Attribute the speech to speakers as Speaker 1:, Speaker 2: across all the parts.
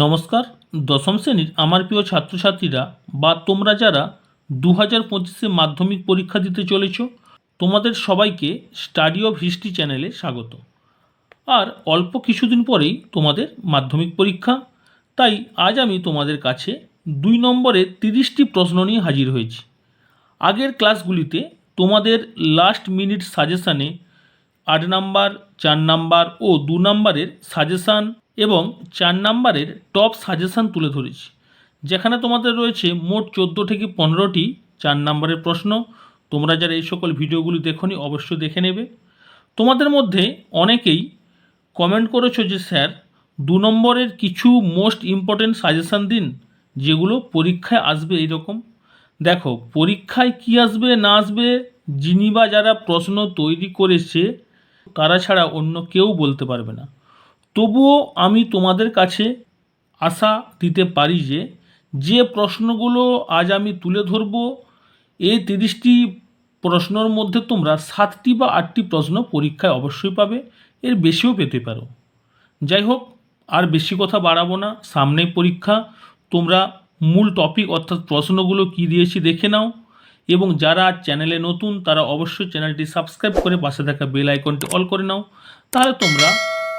Speaker 1: নমস্কার। দশম শ্রেণির আমার প্রিয় ছাত্রছাত্রীরা বা তোমরা যারা দু হাজার পঁচিশে মাধ্যমিক পরীক্ষা দিতে চলেছ, তোমাদের সবাইকে স্টাডি অফ হিস্ট্রি চ্যানেলে স্বাগত। আর অল্প কিছুদিন পরেই তোমাদের মাধ্যমিক পরীক্ষা, তাই আজ আমি তোমাদের কাছে দুই নম্বরে তিরিশটি প্রশ্ন নিয়ে হাজির হয়েছি। আগের ক্লাসগুলিতে তোমাদের লাস্ট মিনিট সাজেশানে আট নাম্বার, চার নাম্বার ও দু নাম্বারের সাজেশান এবং চার নাম্বারের টপ সাজেশান তুলে ধরেছি। যেখানে তোমাদের রয়েছে মোট চোদ্দ থেকে পনেরোটি চার নাম্বারের প্রশ্ন। তোমরা যারা এই সকল ভিডিওগুলি দেখোনি, অবশ্যই দেখে নেবে। তোমাদের মধ্যে অনেকেই কমেন্ট করেছ যে, স্যার, দু নম্বরের কিছু মোস্ট ইম্পর্টেন্ট সাজেশান দিন, যেগুলো পরীক্ষায় আসবে এইরকম। দেখো, পরীক্ষায় কি আসবে, না আসবে, যিনি বা যারা প্রশ্ন তৈরি করেছে, তারা ছাড়া অন্য কেউ বলতে পারবে না। তবুও আমি তোমাদের কাছে আশা দিতে পারি যে যে প্রশ্নগুলো আজ আমি তুলে ধরব, এই তিরিশটি প্রশ্নর মধ্যে তোমরা সাতটি বা আটটি প্রশ্ন পরীক্ষায় অবশ্যই পাবে, এর বেশিও পেতে পারো। যাই হোক, আর বেশি কথা বাড়াবো না সামনে পরীক্ষা। তোমরা মূল টপিক অর্থাৎ প্রশ্নগুলো কী দিয়েছি দেখে নাও, এবং যারা চ্যানেলে নতুন, তারা অবশ্যই চ্যানেলটি সাবস্ক্রাইব করে পাশে থাকা বেল আইকনটি অল করে নাও, তাহলে তোমরা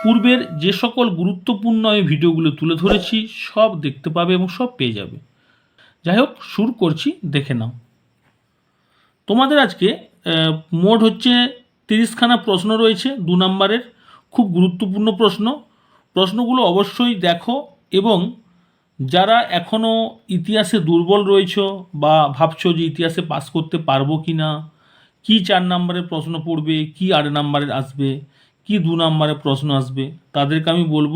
Speaker 1: পূর্বের যে সকল গুরুত্বপূর্ণ আমি ভিডিওগুলো তুলে ধরেছি, সব দেখতে পাবে এবং সব পেয়ে যাবে। যাই হোক, শুরু করছি, দেখে নাও। তোমাদের আজকে মোট হচ্ছে তিরিশখানা প্রশ্ন রয়েছে, দু নম্বরের, খুব গুরুত্বপূর্ণ প্রশ্ন। প্রশ্নগুলো অবশ্যই দেখো এবং যারা এখনও ইতিহাসে দুর্বল রয়েছ বা ভাবছ যে ইতিহাসে পাস করতে পারব কি না কী চার নম্বরের প্রশ্ন পড়বে, কি আট নম্বরের আসবে কি দু নম্বরের প্রশ্ন আসবে? তাদেরকে আমি বলব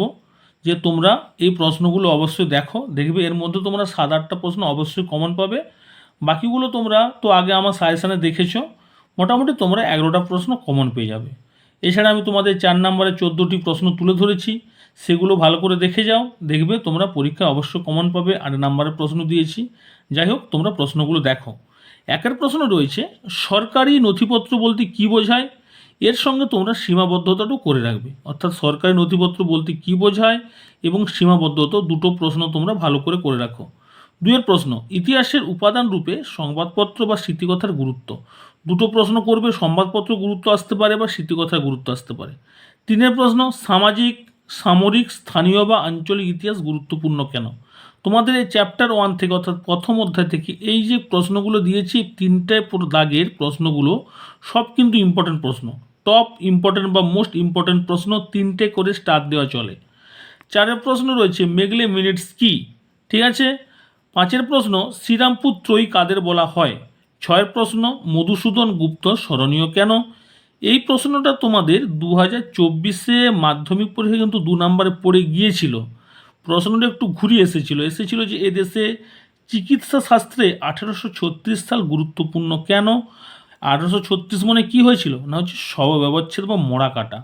Speaker 1: যে তোমরা এই প্রশ্নগুলো অবশ্যই দেখো, দেখবে এর মধ্যে তোমরা সাত আটটা প্রশ্ন অবশ্যই কমন পাবে। বাকিগুলো তোমরা তো আগে আমার সাজেশানে দেখেছ, মোটামুটি তোমরা এগারোটা প্রশ্ন কমন পেয়ে যাবে। এছাড়া আমি তোমাদের চার নম্বরে চোদ্দোটি প্রশ্ন তুলে ধরেছি, সেগুলো ভালো করে দেখে যাও, দেখবে তোমরা পরীক্ষা অবশ্যই কমন পাবে, আট নম্বরের প্রশ্ন দিয়েছি। যাই হোক, তোমরা প্রশ্নগুলো দেখো। একের প্রশ্ন রয়েছে, সরকারি নথিপত্র বলতে কী বোঝায়? এর সঙ্গে তোমরা সীমাবদ্ধতাটাও করে রাখবে। অর্থাৎ সরকারি নথিপত্র বলতে কী বোঝায় এবং সীমাবদ্ধতা দুটো প্রশ্ন তোমরা ভালো করে করে রাখো। দুয়ের প্রশ্ন, ইতিহাসের উপাদান রূপে সংবাদপত্র বা স্মৃতিকথার গুরুত্ব। দুটো প্রশ্ন করবে, সংবাদপত্র গুরুত্ব আসতে পারে বা স্মৃতিকথার গুরুত্ব আসতে পারে। তিনের প্রশ্ন, সামাজিক, সামরিক, স্থানীয় বা আঞ্চলিক ইতিহাস গুরুত্বপূর্ণ কেন? তোমাদের এই চ্যাপ্টার ওয়ান থেকে অর্থাৎ প্রথম অধ্যায় থেকে এই যে প্রশ্নগুলো দিয়েছি, তিনটে দাগের প্রশ্নগুলো, সব কিন্তু ইম্পর্টেন্ট প্রশ্ন। টপ ইম্পর্টেন্ট বা মোস্ট ইম্পর্টেন্ট প্রশ্ন তিনটে করে স্টার দেওয়া চলে। চারের প্রশ্ন রয়েছে, মেঘলে মিনিটস কি? ঠিক আছে? পাঁচের প্রশ্ন, শ্রীরামপুর ত্রয়ী কাদের বলা হয়? ছয়ের প্রশ্ন, মধুসূদন গুপ্ত স্মরণীয় কেন? এই প্রশ্নটা তোমাদের দু হাজার চব্বিশে মাধ্যমিক পরীক্ষা কিন্তু দু নম্বরে পড়ে গিয়েছিল। প্রশ্নটা একটু ঘুরিয়ে এসেছিল। এসেছিল যে এদেশে চিকিৎসা শাস্ত্রে আঠেরোশো ছত্রিশ সাল গুরুত্বপূর্ণ কেন? আঠেরোশো ছত্রিশ মানে কী হয়েছিল? না হচ্ছে শব ব্যবচ্ছেদ বা মোড়া কাটা।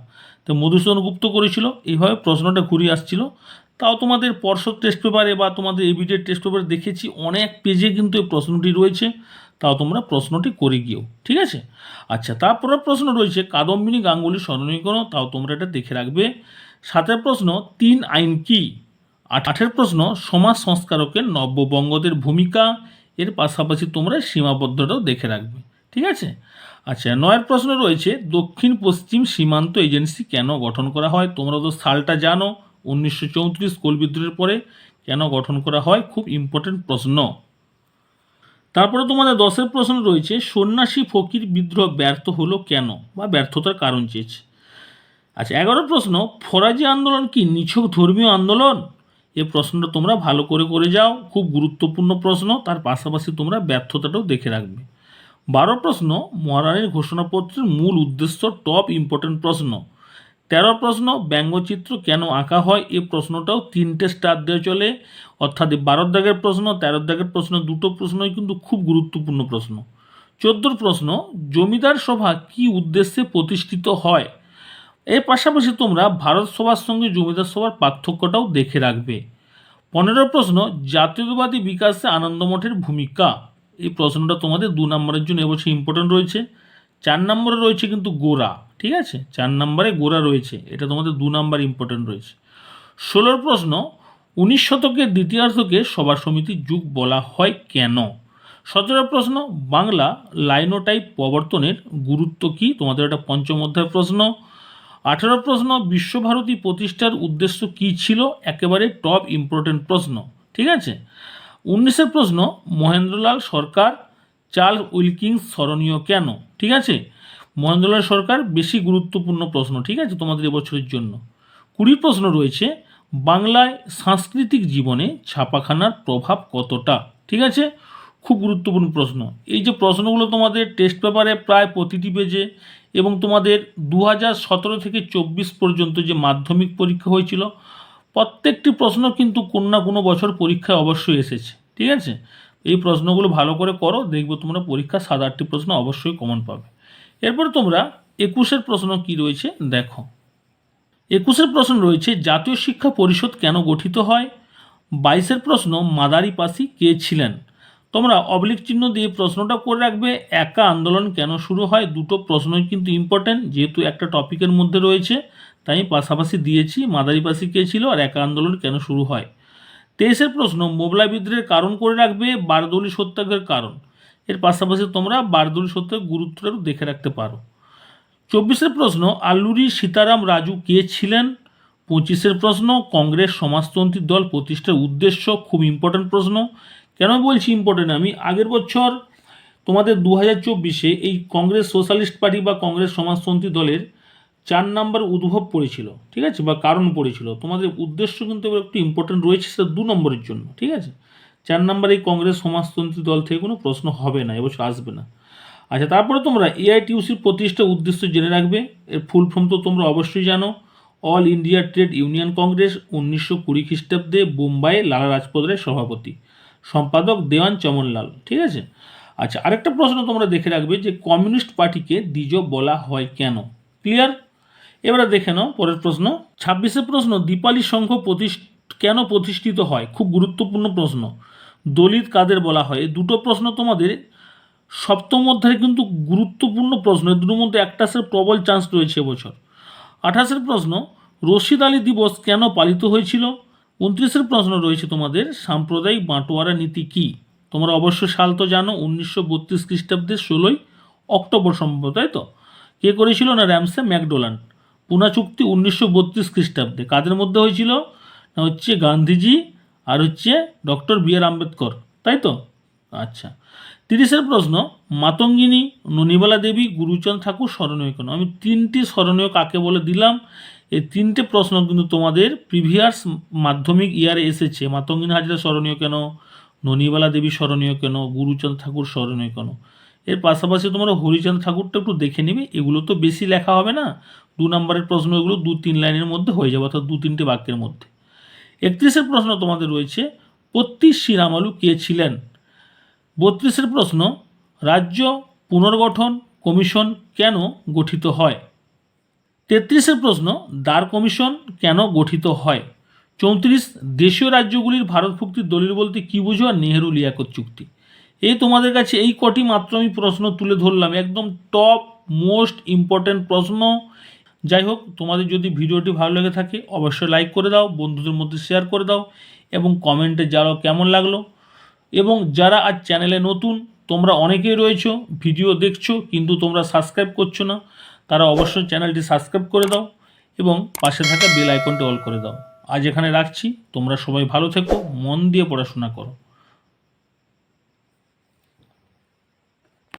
Speaker 1: তো মধুসূদন গুপ্ত করেছিল। এইভাবে প্রশ্নটা ঘুরিয়ে আসছিল। তাও তোমাদের পর্ষদ টেস্ট পেপারে বা তোমাদের এবিডেড টেস্ট পেপারে দেখেছি, অনেক পেজে কিন্তু এই প্রশ্নটি রয়েছে। তাও তোমরা প্রশ্নটি করে গিয়েও, ঠিক আছে? আচ্ছা তারপরে প্রশ্ন রয়েছে, কাদম্বিনী গাঙ্গুলি স্মরণীকরণ তাও তোমরা এটা দেখে রাখবে। সাথে প্রশ্ন, তিন আইন কি? আঠের প্রশ্ন, সমাজ সংস্কারকের নব্যবঙ্গদের ভূমিকা, এর পাশাপাশি তোমরা সীমাবদ্ধতাও দেখে রাখবে, ঠিক আছে? আচ্ছা নয়ের প্রশ্ন রয়েছে, দক্ষিণ পশ্চিম সীমান্ত এজেন্সি কেন গঠন করা হয়? তোমরা তো সালটা জানো, উনিশশো চৌত্রিশ কোল বিদ্রোহের পরে কেন গঠন করা হয়? খুব ইম্পর্টেন্ট প্রশ্ন। তারপরে তোমাদের দশের প্রশ্ন রয়েছে, সন্ন্যাসী ফকির বিদ্রোহ ব্যর্থ হলো কেন বা ব্যর্থতার কারণ চেয়েছে? আচ্ছা এগারো প্রশ্ন, ফরাজি আন্দোলন কি নিছক ধর্মীয় আন্দোলন? এই প্রশ্নটা তোমরা ভালো করে করে যাও, খুব গুরুত্বপূর্ণ প্রশ্ন, তার পাশাপাশি তোমরা ব্যর্থতাটাও দেখে রাখবে। বারো প্রশ্ন, মহারানীর ঘোষণাপত্রের মূল উদ্দেশ্য টপ ইম্পর্টেন্ট প্রশ্ন। তেরো প্রশ্ন, ব্যঙ্গচিত্র কেন আঁকা হয়? এই প্রশ্নটাও তিনটে স্টার দেওয়া চলে। অর্থাৎ বারো দাগের প্রশ্ন, তেরো দাগের প্রশ্ন দুটো প্রশ্নই কিন্তু খুব গুরুত্বপূর্ণ প্রশ্ন। চোদ্দোর প্রশ্ন, জমিদার সভা কি উদ্দেশ্যে প্রতিষ্ঠিত হয়? এর পাশাপাশি তোমরা ভারত সভার সঙ্গে জমিদার সভার পার্থক্যটাও দেখে রাখবে। পনেরো প্রশ্ন, জাতীয়তাবাদী বিকাশে আনন্দমঠের ভূমিকা। এই প্রশ্নটা তোমাদের দু নম্বরের জন্য এবছর ইম্পর্টেন্ট রয়েছে। চার নম্বরে রয়েছে কিন্তু গোড়া, ঠিক আছে? চার নম্বরে গোড়া রয়েছে, এটা তোমাদের দু নম্বর ইম্পর্টেন্ট রয়েছে। ষোলোর প্রশ্ন, উনিশ শতকের দ্বিতীয়ার্ধকে সভা সমিতির যুগ বলা হয় কেন? সতেরো প্রশ্ন, বাংলা লাইনোটাইপ প্রবর্তনের গুরুত্ব কী? তোমাদের একটা পঞ্চম অধ্যায় প্রশ্ন আঠেরো প্রশ্ন, বিশ্বভারতী প্রতিষ্ঠার উদ্দেশ্য কী ছিল? একেবারে টপ ইম্পর্টেন্ট প্রশ্ন, ঠিক আছে? উনিশের প্রশ্ন, মহেন্দ্রলাল সরকার চার্লস উইলকিংস স্মরণীয় কেন, ঠিক আছে? মহেন্দ্রলাল সরকার বেশি গুরুত্বপূর্ণ প্রশ্ন, ঠিক আছে, তোমাদের এবছরের জন্য। কুড়ি প্রশ্ন রয়েছে, বাংলায় সাংস্কৃতিক জীবনে ছাপাখানার প্রভাব কতটা, ঠিক আছে? খুব গুরুত্বপূর্ণ প্রশ্ন। এই যে প্রশ্নগুলো তোমাদের টেস্ট পেপারে প্রায় প্রতিটি পেজে এবং তোমাদের দু সতেরো থেকে চব্বিশ পর্যন্ত যে মাধ্যমিক পরীক্ষা হয়েছিল, প্রত্যেকটি প্রশ্ন কিন্তু কোনো না কোনো বছর পরীক্ষায় অবশ্যই এসেছে, ঠিক আছে? এই প্রশ্নগুলো ভালো করে করো, দেখব তোমরা পরীক্ষা সাত আটটি প্রশ্ন অবশ্যই কমন পাবে। এরপর তোমরা একুশের প্রশ্ন কি রয়েছে দেখো। একুশের প্রশ্ন রয়েছে, জাতীয় শিক্ষা পরিষদ কেন গঠিত হয়? বাইশের প্রশ্ন মাদারি পাসি কে ছিলেন? তোমরা অবলিক চিহ্ন দিয়ে প্রশ্নটা করে রাখবে, একা আন্দোলন কেন শুরু হয়? দুটো প্রশ্নই কিন্তু ইম্পর্ট্যান্ট যেহেতু একটা টপিকের মধ্যে রয়েছে, তাই পাশাপাশি দিয়েছি মাদারি পাসি কে ছিল আর একা আন্দোলন কেন শুরু হয়? তেইশের প্রশ্ন মোবলা বিদ্রোহের কারণ করে রাখবে, বারদৌলি সত্যাগ্রহের কারণ। এর পাশাপাশি তোমরা বারদৌলি সত্যাগ্রহের গুরুত্বটাও দেখে রাখতে পারো। চব্বিশের প্রশ্ন, আল্লুরি সীতারাম রাজু কে ছিলেন? পঁচিশের প্রশ্ন, কংগ্রেস সমাজতন্ত্রী দল প্রতিষ্ঠার উদ্দেশ্য, খুব ইম্পর্ট্যান্ট প্রশ্ন। কেন বলছি ইম্পর্টেন্ট আমি আগের বছর তোমাদের দু হাজার চব্বিশে এই কংগ্রেস সোশ্যালিস্ট পার্টি বা কংগ্রেস সমাজতন্ত্রী দলের চার নাম্বার উদ্ভব পড়েছিল, ঠিক আছে? বা কারণ পড়েছিল। তোমাদের উদ্দেশ্য কিন্তু একটু ইম্পর্ট্যান্ট রয়েছে, সেটা দু নম্বরের জন্য, ঠিক আছে? চার নাম্বার এই কংগ্রেস সমাজতন্ত্রী দল থেকে কোনো প্রশ্ন হবে না, এবছর আসবে না। আচ্ছা তারপরে তোমরা এআইটিউসির প্রতিষ্ঠা উদ্দেশ্য জেনে রাখবে। এর ফুল ফর্ম তো তোমরা অবশ্যই জানো। All India Trade Union Congress উনিশশো কুড়ি খ্রিস্টাব্দে বোম্বাইয়ে লালা রাজপথ সভাপতি। সম্পাদক দেওয়ান চমনলাল, ঠিক আছে? আচ্ছা আরেকটা প্রশ্ন তোমরা দেখে রাখবে যে কমিউনিস্ট পার্টিকে দ্বিজ বলা হয় কেন? ক্লিয়ার এবারে দেখে নাও, পরের প্রশ্ন। ছাব্বিশের প্রশ্ন, দীপালি সংঘ প্রতিষ্ঠ, কেন প্রতিষ্ঠিত হয়? খুব গুরুত্বপূর্ণ প্রশ্ন। দলিত কাদের বলা হয়? দুটো প্রশ্ন তোমাদের সপ্তম অধ্যায়ে কিন্তু গুরুত্বপূর্ণ প্রশ্ন। দুটোর মধ্যে একটা সে প্রবল চান্স রয়েছে এবছর। আঠাশের প্রশ্ন, রশিদ আলী দিবস কেন পালিত হয়েছিল? উনত্রিশের প্রশ্ন রয়েছে তোমাদের, সাম্প্রদায়িক বাঁটোয়ারা নীতি কী? তোমরা অবশ্য সাল তো জানো, উনিশশো বত্রিশ খ্রিস্টাব্দের ষোলোই অক্টোবর সম্ভব তাই তো? কে করেছিল না র্যামসে ম্যাকডোলান্ড পুনা চুক্তি উনিশশো বত্রিশ খ্রিস্টাব্দে। কাদের মধ্যে হয়েছিল? না হচ্ছে গান্ধীজি, আর হচ্ছে ডক্টর বি আর আম্বেদকর, তাই তো? আচ্ছা। তিরিশের প্রশ্ন, মাতঙ্গিনী ননিবালা দেবী গুরুচন্দ ঠাকুর স্মরণীয় কেন? আমি তিনটি স্মরণীয় কাকে বলে দিলাম? এই তিনটে প্রশ্ন কিন্তু তোমাদের প্রিভিয়াস মাধ্যমিক ইয়ারে এসেছে। মাতঙ্গিন হাজরা স্মরণীয় কেন? ননিবালা দেবী স্মরণীয় কেন? গুরুচন্দ ঠাকুর স্মরণীয় কেন? এর পাশাপাশি তোমরা হরিচন্দ ঠাকুরটা একটু দেখে নেবে, এগুলো তো বেশি লেখা হবে না। দু নম্বরের প্রশ্ন এগুলো দু তিন লাইনের মধ্যে হয়ে যাবে, অর্থাৎ দু তিনটে বাক্যের মধ্যে। একত্রিশের প্রশ্ন তোমাদের রয়েছে পত্রিশ শ্রীরামালু কে ছিলেন? বত্রিশের প্রশ্ন, রাজ্য পুনর্গঠন কমিশন কেন গঠিত হয়? তেত্রিশের প্রশ্ন, দ্বার কমিশন কেন গঠিত হয়? চৌত্রিশ, দেশীয় রাজ্যগুলির ভারতভুক্তির দলিল বলতে কী বুঝো আর নেহেরু লিয়াকত চুক্তি? এই তোমাদের কাছে এই কটি মাত্র আমি প্রশ্ন তুলে ধরলাম, একদম টপ মোস্ট ইম্পর্ট্যান্ট প্রশ্ন। যাই হোক, তোমাদের যদি ভিডিওটি ভালো লেগে থাকে, অবশ্যই লাইক করে দাও, বন্ধুদের মধ্যে শেয়ার করে দাও, এবং কমেন্টে জানাও কেমন লাগল। এবং যারা আজ চ্যানেলে নতুন, তোমরা অনেকেই রয়েছো, ভিডিও দেখছ, কিন্তু তোমরা সাবস্ক্রাইব করছ না তারা অবশ্যই চ্যানেলটি সাবস্ক্রাইব করে দাও এবং পাশে থাকা বেল আইকনটি অল করে দাও। আজ এখানে রাখছি। তোমরা সবাই ভালো থেকো, মন দিয়ে পড়াশোনা করো।